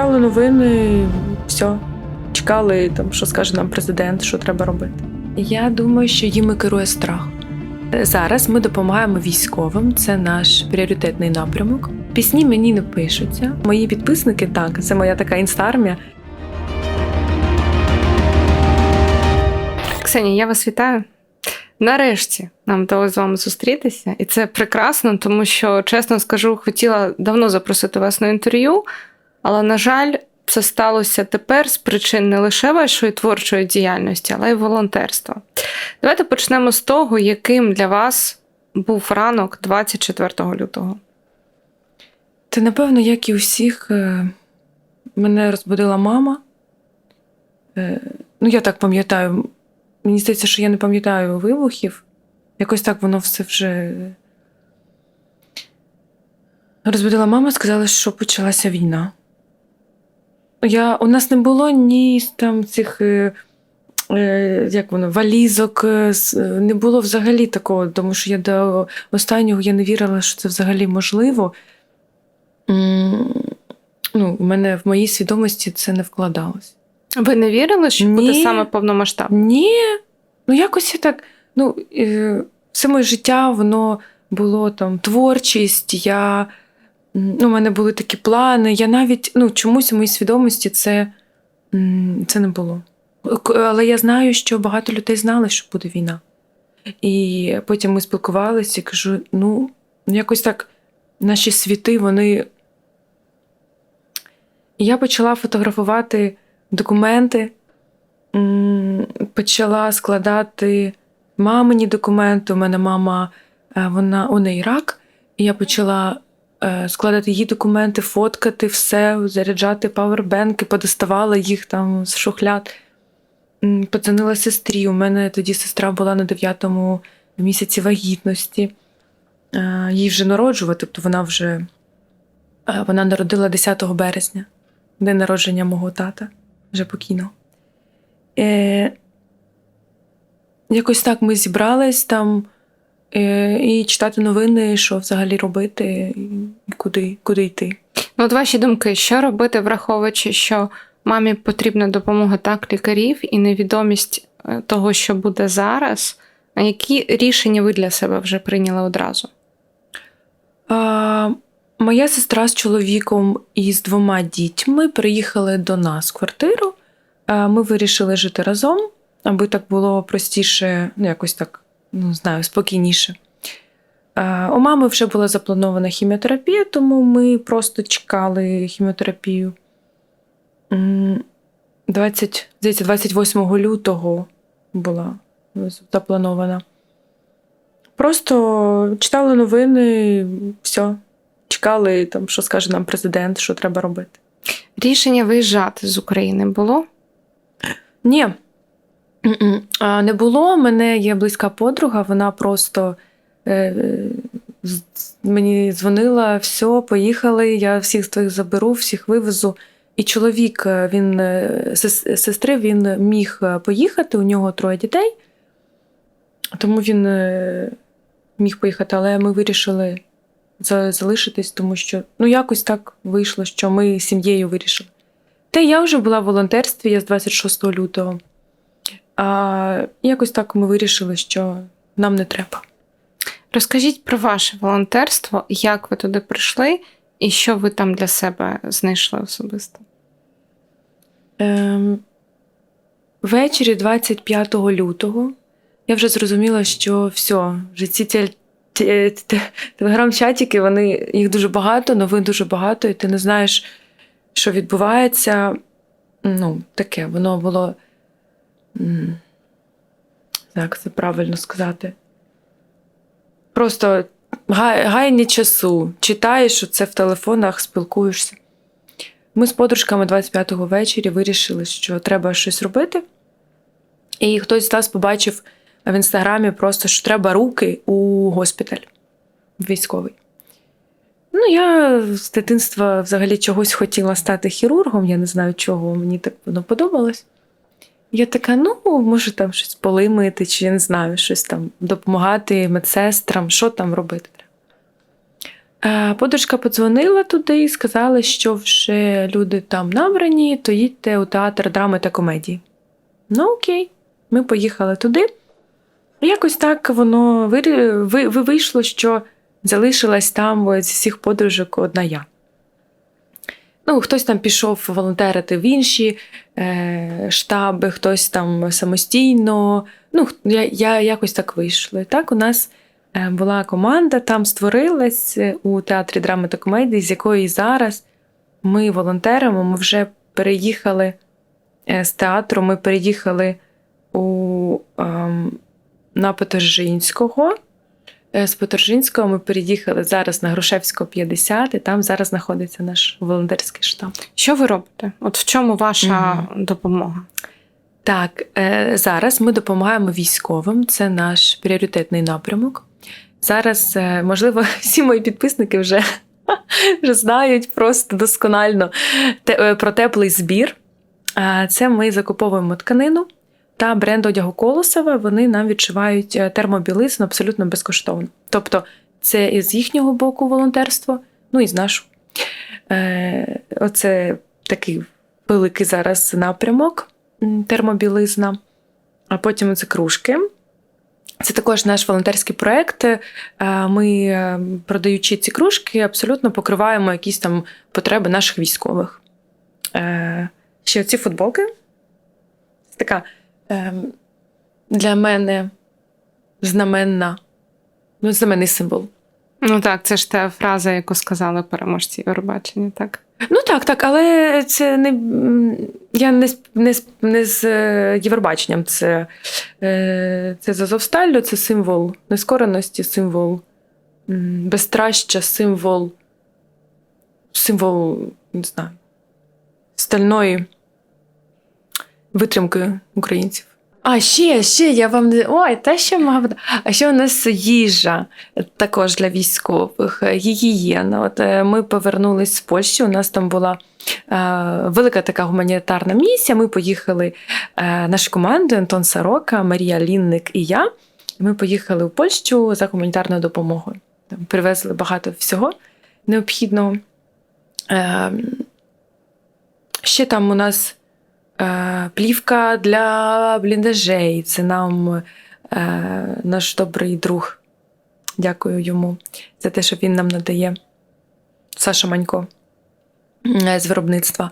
Читали новини, все. Чекали, там, що скаже нам президент, що треба робити. Я думаю, що їми керує страх. Зараз ми допомагаємо військовим, це наш пріоритетний напрямок. Пісні мені не пишуться. Мої підписники так, це моя така інстармія. Ксенія, я вас вітаю. Нарешті нам вдалося з вами зустрітися, і це прекрасно, тому що, чесно скажу, хотіла давно запросити вас на інтерв'ю, але, на жаль, це сталося тепер з причин не лише вашої творчої діяльності, але й волонтерства. Давайте почнемо з того, яким для вас був ранок 24 лютого. Та напевно, як і у всіх, е, мене розбудила мама. Е, Ну, я так пам'ятаю. Мені здається, що я не пам'ятаю вибухів. Якось так воно все вже. Розбудила мама, сказала, що почалася війна. Я, у нас не було ні там цих. е, е, Як воно, валізок, е, е, не було взагалі такого, тому що я до останнього я не вірила, що це взагалі можливо. М, Ну, у мене в моїй свідомості це не вкладалось. Ви не вірили, що буде саме повномасштабно? Ні, ну якось я так. Ну, е, все моє життя воно було там творчість. Я, ну, у мене були такі плани. Я навіть ну, чомусь у моїй свідомості це, це не було. Але я знаю, що багато людей знали, що буде війна. І потім ми спілкувалися і кажу: ну, якось так наші світи, вони. І я почала фотографувати документи, почала складати мамині документи. У мене мама, е, вона у неї рак, і я почала складати її документи, фоткати все, заряджати павербенки, подоставала їх там з шухляд. Подзвонила сестрі. У мене тоді сестра була на дев'ятому місяці вагітності. Е, Їй вже народжувати, тобто вона вже е, вона народила 10 березня, день народження мого тата, вже покійного. Е, якось так ми зібрались там е, і читати новини, що взагалі робити, і куди, куди йти. Ну, от ваші думки, що робити, враховуючи, що мамі потрібна допомога так лікарів і невідомість е, того, що буде зараз. А які рішення ви для себе вже прийняли одразу? А, моя сестра з чоловіком і з двома дітьми приїхали до нас в квартиру. А, ми вирішили жити разом, аби так було простіше, ну якось так, ну знаю, спокійніше. У мами вже була запланована хіміотерапія, тому ми просто чекали хіміотерапію. 20, здається, 28 лютого була запланована. Просто читали новини, все. Чекали, там, що скаже нам президент, що треба робити. Рішення виїжджати з України було? Ні, не було. У мене є близька подруга, вона просто е, мені дзвонила, все, поїхали, я всіх твоїх заберу, всіх вивезу. І чоловік, е, він е, сестри, він міг е, поїхати, у нього троє дітей, тому він е, міг поїхати, але ми вирішили залишитись, тому що ну якось так вийшло, що ми з сім'єю вирішили. Та я вже була в волонтерстві, я з 26 лютого. А якось так ми вирішили, що нам не треба. Розкажіть про ваше волонтерство, як ви туди прийшли і що ви там для себе знайшли особисто. Ем, ввечері 25 лютого я вже зрозуміла, що все, вже ці те- телеграм-чатики, вони їх дуже багато, новин дуже багато, і ти не знаєш, що відбувається. Ну, таке, воно було. Як це правильно сказати? Просто гай- гаяння часу. Читаєш це в телефонах, спілкуєшся. Ми з подружками 25-го ввечері вирішили, що треба щось робити. І хтось з нас побачив в інстаграмі просто, що треба руки у госпіталь військовий. Ну, я з дитинства взагалі чогось хотіла стати хірургом, я не знаю чого, мені так воно подобалось. Я така, ну, може, там щось полимити, чи я не знаю, щось там допомагати медсестрам, що там робити. Подружка подзвонила туди і сказала, що вже люди там набрані, то їдьте у театр драми та комедії. Ну, окей, ми поїхали туди. Якось так воно вийшло, що залишилась там з всіх подружок одна я. Ну, хтось там пішов волонтерити в інші е, штаби, хтось там самостійно. Ну, я, я якось так вийшло. Так у нас е, була команда, там створилась е, у театрі драми та комедії, з якої зараз ми волонтеримо. Ми вже переїхали е, з театру, ми переїхали у, ем, на Петержинського. Е, З Петержинського ми переїхали зараз на Грушевського 50, і там зараз знаходиться наш волонтерський штаб. Що ви робите? От в чому ваша допомога? Так, е, зараз ми допомагаємо військовим. Це наш пріоритетний напрямок. Зараз, е, можливо, всі мої підписники вже, вже знають просто досконально про теплий збір. Це ми закуповуємо тканину та бренд одягу Колосова. Вони нам відшивають е, термобілизну абсолютно безкоштовно. Тобто, це і з їхнього боку волонтерство, ну і з нашого. Е, Оце такий великий зараз напрямок термобілизна, а потім це кружки. Це також наш волонтерський проект. Е, Ми, е, продаючи ці кружки, абсолютно покриваємо якісь там потреби наших військових. Ще ці футболки. Це така для мене знаменна, ну, знаменний символ. Ну так, це ж та фраза, яку сказали переможці Євробачення, так? Ну так, так, але це не я не, з- не, з- не з е, Євробаченням. Це, е, це з Азовсталлю, це символ нескореності, символ м, безтраща, символ, символ, не знаю, стальної витримки українців. А ще, ще я вам не. Ой, та ще мабуть. А ще у нас їжа також для військових, е, гігієна. От е, ми повернулись з Польщі. У нас там була е, велика така гуманітарна місія. Ми поїхали е, наша команда Антон Сорока, Марія Лінник і я. Ми поїхали у Польщу за гуманітарною допомогою. Там привезли багато всього необхідного. Е, ще там у нас плівка для бліндажей. Це нам е, наш добрий друг. Дякую йому за те, що він нам надає. Саша Манько е, з виробництва.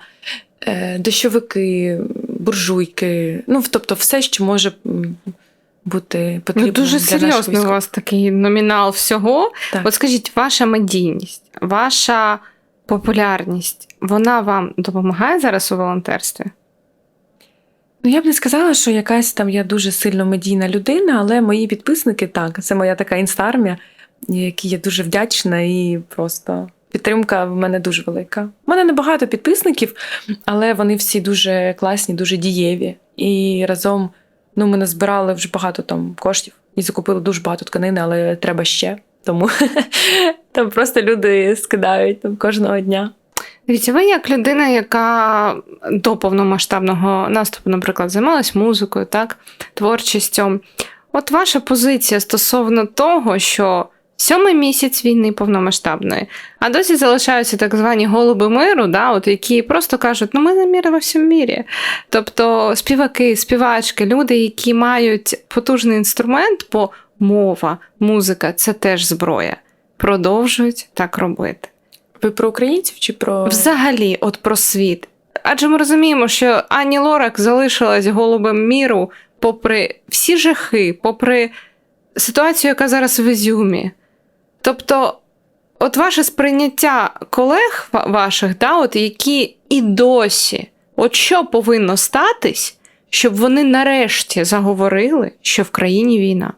Е, дощовики, буржуйки. Ну, тобто, все, що може бути потрібно. Ну, дуже для наших у вас такий номінал всього. Так. От скажіть, ваша медійність, ваша популярність, вона вам допомагає зараз у волонтерстві? Ну, я б не сказала, що якась там я дуже сильно медійна людина, але мої підписники так, це моя така інстармія, якій я дуже вдячна і просто підтримка в мене дуже велика. У мене небагато підписників, але вони всі дуже класні, дуже дієві. І разом ну, ми назбирали вже багато там коштів і закупили дуже багато тканини, але треба ще. Тому там просто люди скидають там кожного дня. Дивіться, ви як людина, яка до повномасштабного наступу, наприклад, займалась музикою, так, творчістю. От ваша позиція стосовно того, що сьомий місяць війни повномасштабної, а досі залишаються так звані голуби миру, да, от які просто кажуть, ну ми за міри во всьому мірі. Тобто співаки, співачки, люди, які мають потужний інструмент, бо мова, музика це теж зброя, продовжують так робити. Ви про українців чи про Взагалі, от про світ. Адже ми розуміємо, що Ані Лорак залишилась голубем міру, попри всі жахи, попри ситуацію, яка зараз в Ізюмі. Тобто, от ваше сприйняття колег ваших, да, от які і досі, от що повинно статись, щоб вони нарешті заговорили, що в країні війна.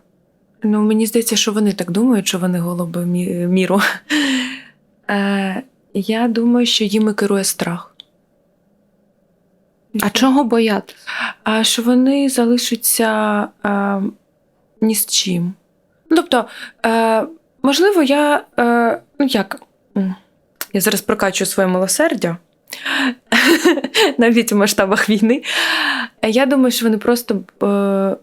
Ну, мені здається, що вони так думають, що вони голуби міру. Е, я думаю, що їми керує страх. А чого боятися? А що вони залишаться е, ні з чим. Тобто, е, можливо, я. Е, ну як? Я зараз прокачую своє милосердя. Навіть у масштабах війни. Я думаю, що вони просто. Е,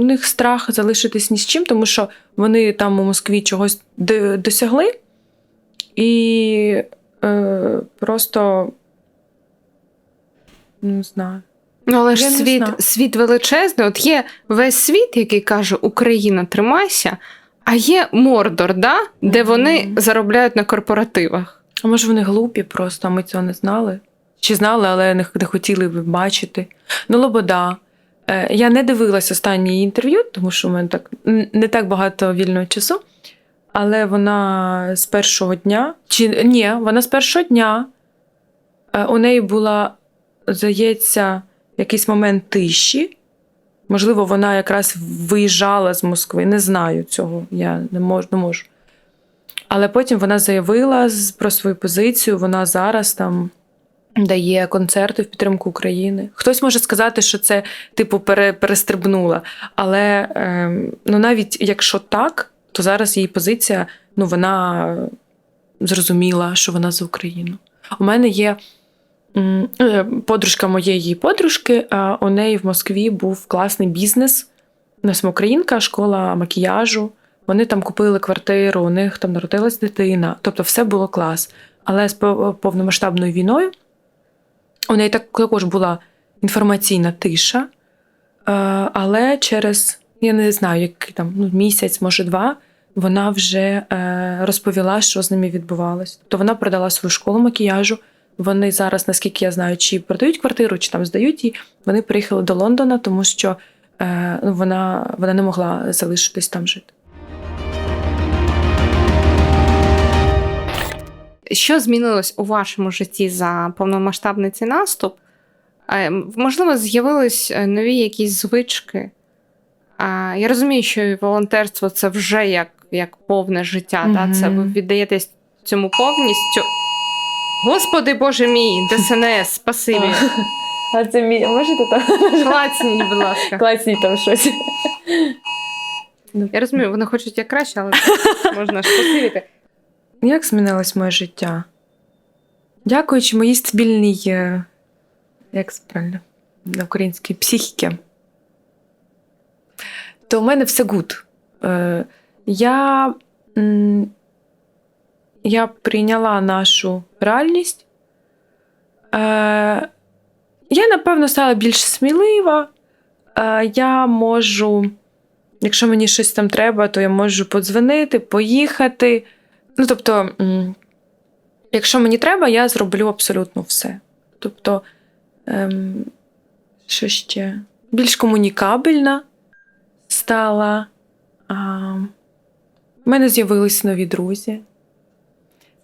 у них страх залишитись ні з чим, тому що вони там у Москві чогось д- досягли, і е, просто не знаю. Ну, але ж Я світ, світ величезний. От є весь світ, який каже: Україна, тримайся, а є Мордор, да? де вони заробляють на корпоративах. А може вони глупі просто, а ми цього не знали? Чи знали, але не, не хотіли б бачити. Ну, Лобода. Е, я не дивилась останнє інтерв'ю, тому що в мене так не так багато вільного часу. Але вона з першого дня, чи ні, вона з першого дня е, у неї була, здається, якийсь момент тиші. Можливо, вона якраз виїжджала з Москви. Не знаю цього, я не можу. Не можу. Але потім вона заявила про свою позицію. Вона зараз там дає концерти в підтримку України. Хтось може сказати, що це типу пере, перестрибнула. Але ем, ну, навіть якщо так, то зараз її позиція, ну вона зрозуміла, що вона за Україну. У мене є е, подружка моєї подружки, у неї в Москві був класний бізнес. У нас українка, школа макіяжу. Вони там купили квартиру, у них там народилась дитина. Тобто все було клас. Але з повномасштабною війною у неї так- також була інформаційна тиша. Е, Але через, я не знаю, який там ну, місяць, може два, вона вже е, розповіла, що з ними відбувалось. Тобто вона продала свою школу макіяжу. Вони зараз, наскільки я знаю, чи продають квартиру, чи там здають її. Вони приїхали до Лондона, тому що е, ну, вона, вона не могла залишитись там жити. Що змінилось у вашому житті за повномасштабний цей наступ? Можливо, з'явились е, нові якісь звички. Я розумію, що волонтерство це вже як, як повне життя. Да? Це ви віддаєтесь цьому повністю. Господи Боже мій, ДСНС, спасибі. А це мій, можете там Клацніть, будь ласка. класні там щось. Я розумію, вони хочуть як краще, але можна ж посилити. Як змінилось моє життя? Дякуючи моїй стабільній, е, як це правильно, на українській психіки, то у мене все гуд. Е, Я, я прийняла нашу реальність. Е, Я, напевно, стала більш смілива. Я можу, якщо мені щось там треба, то я можу подзвонити, поїхати. Ну, тобто, якщо мені треба, я зроблю абсолютно все. Тобто, ем, що ще? Більш комунікабельна стала. А, в мене з'явились нові друзі.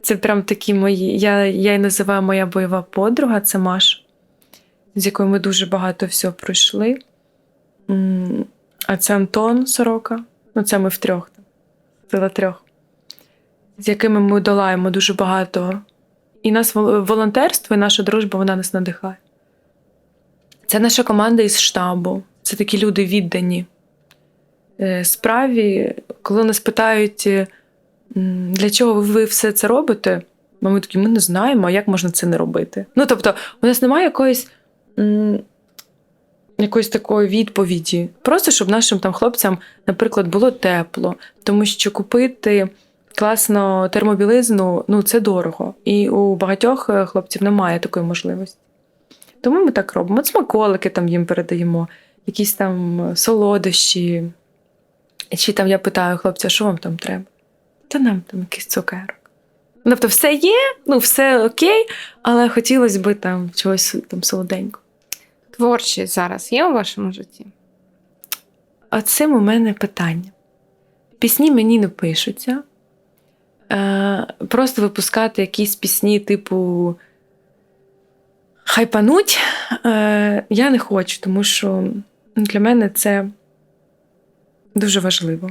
Це прям такі мої. Я, я її називаю моя бойова подруга, це Маша, з якою ми дуже багато всього пройшли. А це Антон Сорока. Ну, це ми втрьох. Сила трьох з якими ми долаємо дуже багато. І нас волонтерство, і наша дружба, вона нас надихає. Це наша команда із штабу. Це такі люди віддані е, справі. Коли нас питають, е, для чого ви все це робите, ми такі, ми не знаємо, а як можна це не робити. Ну, тобто, у нас немає якоїсь. Якоїсь такої відповіді. Просто щоб нашим там хлопцям, наприклад, було тепло, тому що купити класно термобілизну, ну це дорого. І у багатьох е, хлопців немає такої можливості. Тому ми так робимо. От смаколики там їм передаємо, якісь там солодощі. Чи там я питаю хлопця, що вам там треба? Та нам там якийсь цукерок. Тобто, все є, ну все окей, але хотілося б там чогось там солоденького. Творчість зараз є у вашому житті? А цим у мене питання. Пісні мені не пишуться. Е, просто випускати якісь пісні, типу хайпануть, е, я не хочу, тому що для мене це дуже важливо.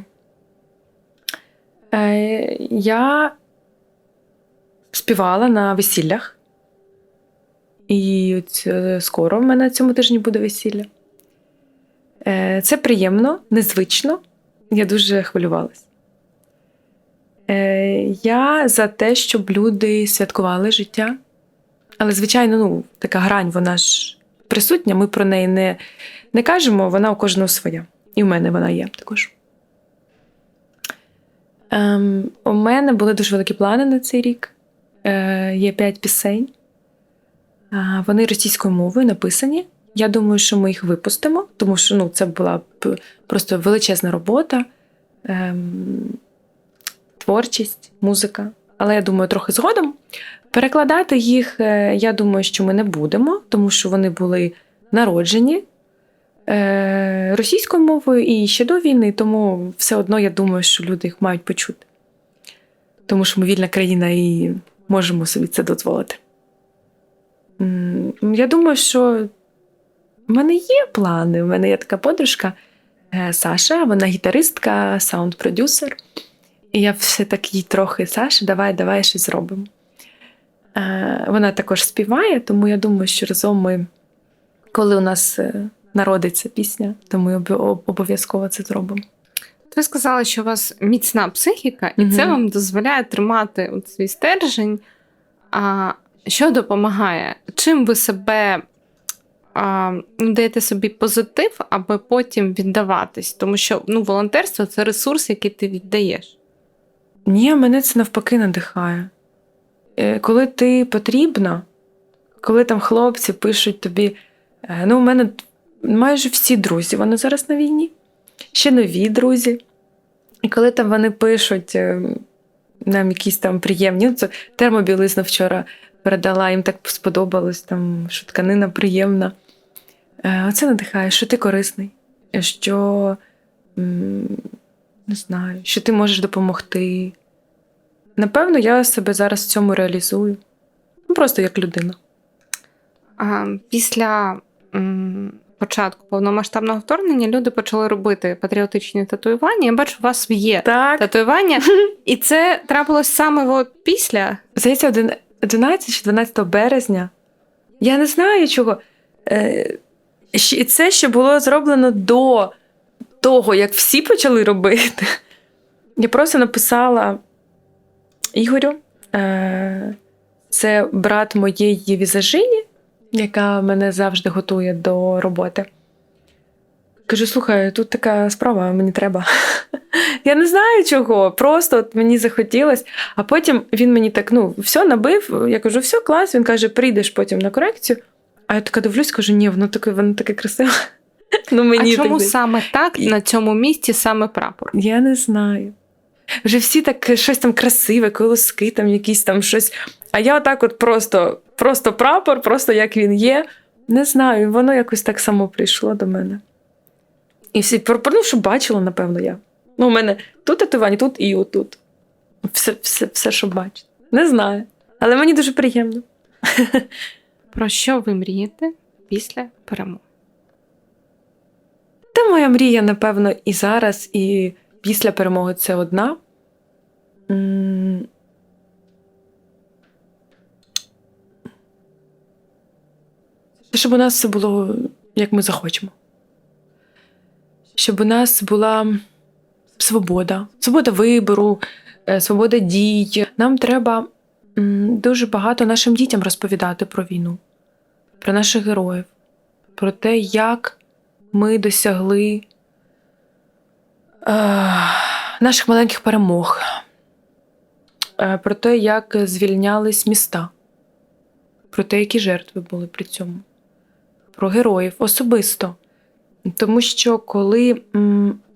Е, я співала на весіллях. І от скоро в мене цьому тижні буде весілля. Це приємно, незвично. Я дуже хвилювалась. Е, Я за те, щоб люди святкували життя. Але, звичайно, ну, така грань, вона ж присутня, ми про неї не, не кажемо, вона у кожного своя. І в мене вона є також. Ем, у мене були дуже великі плани на цей рік. Е, є п'ять пісень. А, вони російською мовою написані. Я думаю, що ми їх випустимо, тому що ну, це була просто величезна робота, ем, творчість, музика. Але я думаю, трохи згодом. Перекладати їх, е, я думаю, що ми не будемо, тому що вони були народжені е, російською мовою і ще до війни, тому все одно я думаю, що люди їх мають почути. Тому що ми вільна країна і можемо собі це дозволити. Я думаю, що в мене є плани. У мене є така подружка е, Саша, вона гітаристка, саунд-продюсер. І я все так їй трохи Саша, давай, давай щось зробимо. Е, Вона також співає, тому я думаю, що разом ми, коли у нас е, народиться пісня, то ми обо- обов'язково це зробимо. Ви сказали, що у вас міцна психіка, і Мгм. це вам дозволяє тримати от свій стержень. А що допомагає? Чим ви себе а, ну, даєте собі позитив, аби потім віддаватись? Тому що ну, волонтерство це ресурс, який ти віддаєш. Ні, мене це навпаки надихає. Е, Коли ти потрібна, коли там хлопці пишуть тобі, е, ну, у мене майже всі друзі, вони зараз на війні, ще нові друзі. І коли там вони пишуть е, нам якісь там приємні, ну, це термобілизна вчора передала, їм так сподобалось, там, що тканина приємна. Оце надихає, що ти корисний, що не знаю, що ти можеш допомогти. Напевно, я себе зараз в цьому реалізую. Ну, просто як людина. А, після м, початку повномасштабного вторгнення люди почали робити патріотичні татуювання. Я бачу, у вас є Так. татуювання, і це трапилось саме от після. Здається, один- 11 чи 12 березня. Я не знаю чого. Е, щ- І це ще було зроблено до того, як всі почали робити. Я просто написала Ігорю. Е, Це брат моєї візажині, яка мене завжди готує до роботи. Кажу: слухай, тут така справа, мені треба. Я не знаю чого, просто от мені захотілося. А потім він мені так, ну, все набив. Я кажу, все, клас. Він каже, прийдеш потім на корекцію. А я така дивлюсь, кажу, ні, воно таке, воно таке красиве. Ну, мені а чому так, саме так на цьому місці саме прапор? Я не знаю. Вже всі так щось там красиве, колоски, там якісь там щось. А я отак от просто, просто прапор, просто як він є. Не знаю, воно якось так само прийшло до мене. І всі про- ну, що бачила, напевно, я. Ну, у мене тут татування, тут і отут. Все, все, все, що бачите. Не знаю. Але мені дуже приємно. Про що ви мрієте після перемоги? Та моя мрія, напевно, і зараз, і після перемоги це одна. Щоб у нас все було, як ми захочемо. Щоб у нас була свобода, свобода вибору, е, свобода дій. Нам треба дуже багато нашим дітям розповідати про війну, про наших героїв, про те, як ми досягли е, наших маленьких перемог, е, про те, як звільнялись міста, про те, які жертви були при цьому, про героїв особисто. Тому що коли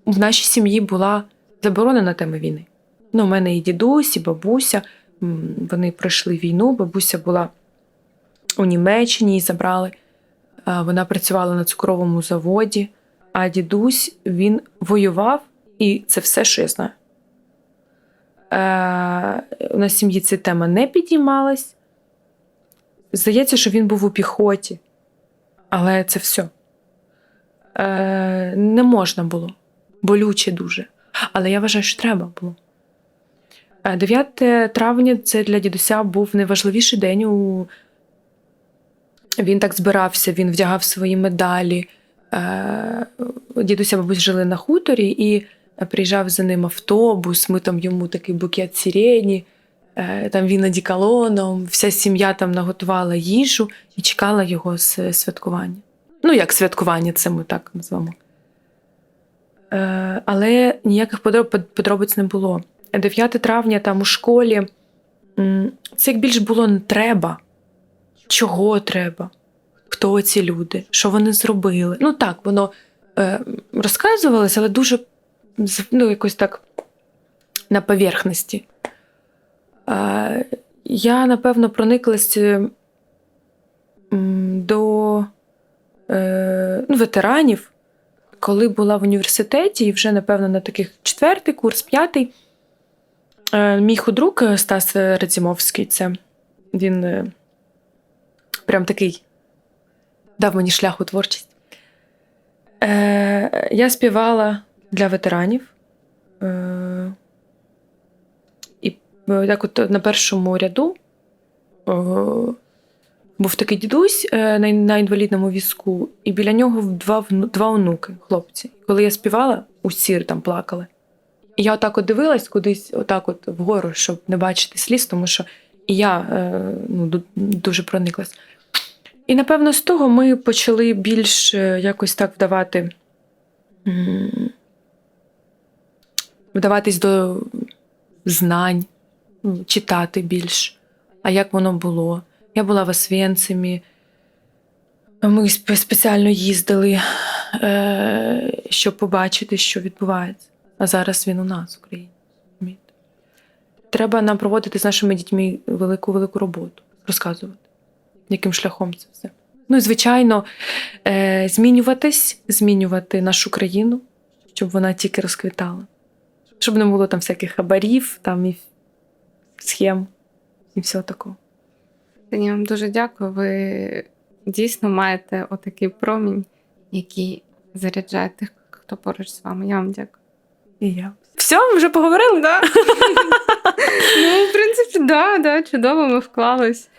в нашій сім'ї була заборонена тема війни, ну, у мене і дідусь, і бабуся, вони пройшли війну, бабуся була у Німеччині її забрали. Е, Вона працювала на цукровому заводі, а дідусь він воював, і це все, що я знаю. Е, у нас сім'ї ця тема не підіймалась. Здається, що він був у піхоті, але це все. Е, не можна було. Болюче дуже. Але я вважаю, що треба було. Е, 9 травня це для дідуся був найважливіший день у він так збирався, він вдягав свої медалі. Е, Дідуся, бабусь жили на хуторі, і приїжджав за ним автобус. Ми там йому такий букет сирені, е, там він одіколоном, вся сім'я там наготувала їжу і чекала його з святкування. Ну, як святкування, це ми так назвемо. Е, але ніяких подробиць не було. 9 травня там у школі це як більш було не треба. Чого треба? Хто ці люди? Що вони зробили? Ну так, воно е, розказувалось, але дуже ну, якось так на поверхності. Е, я, напевно, прониклась е, до е, ну, ветеранів, коли була в університеті, і вже, напевно, на таких четвертий курс, п'ятий. Е, мій худрук е, Стас Радзімовський, це він е, прям такий дав мені шлях у творчість. Е, я співала для ветеранів. Е, і е, так от на першому ряду е, був такий дідусь е, на, на інвалідному візку, і біля нього два, два онуки, хлопці. Коли я співала, усі там плакали. І я отак от дивилась кудись, отак от вгору, щоб не бачити сліз, тому що і я е, ну, дуже прониклась. І напевно з того ми почали більш е, якось так вдавати. Вдаватись до знань, читати більш. А як воно було? Я була в Освєнцимі. Ми спеціально їздили, е, щоб побачити, що відбувається. А зараз він у нас, в Україні. Треба нам проводити з нашими дітьми велику велику роботу, розказувати, яким шляхом це все. Ну і звичайно, е, змінюватись, змінювати нашу країну, щоб вона тільки розквітала. Щоб не було там всяких хабарів, там і схем, і всього такого. Я вам дуже дякую. Ви дійсно маєте отакий промінь, який заряджає тих, хто поруч з вами. Я вам дякую. І я. Все, ми вже поговорили? Да. ну, в принципі, да, да, чудово, ми вклались.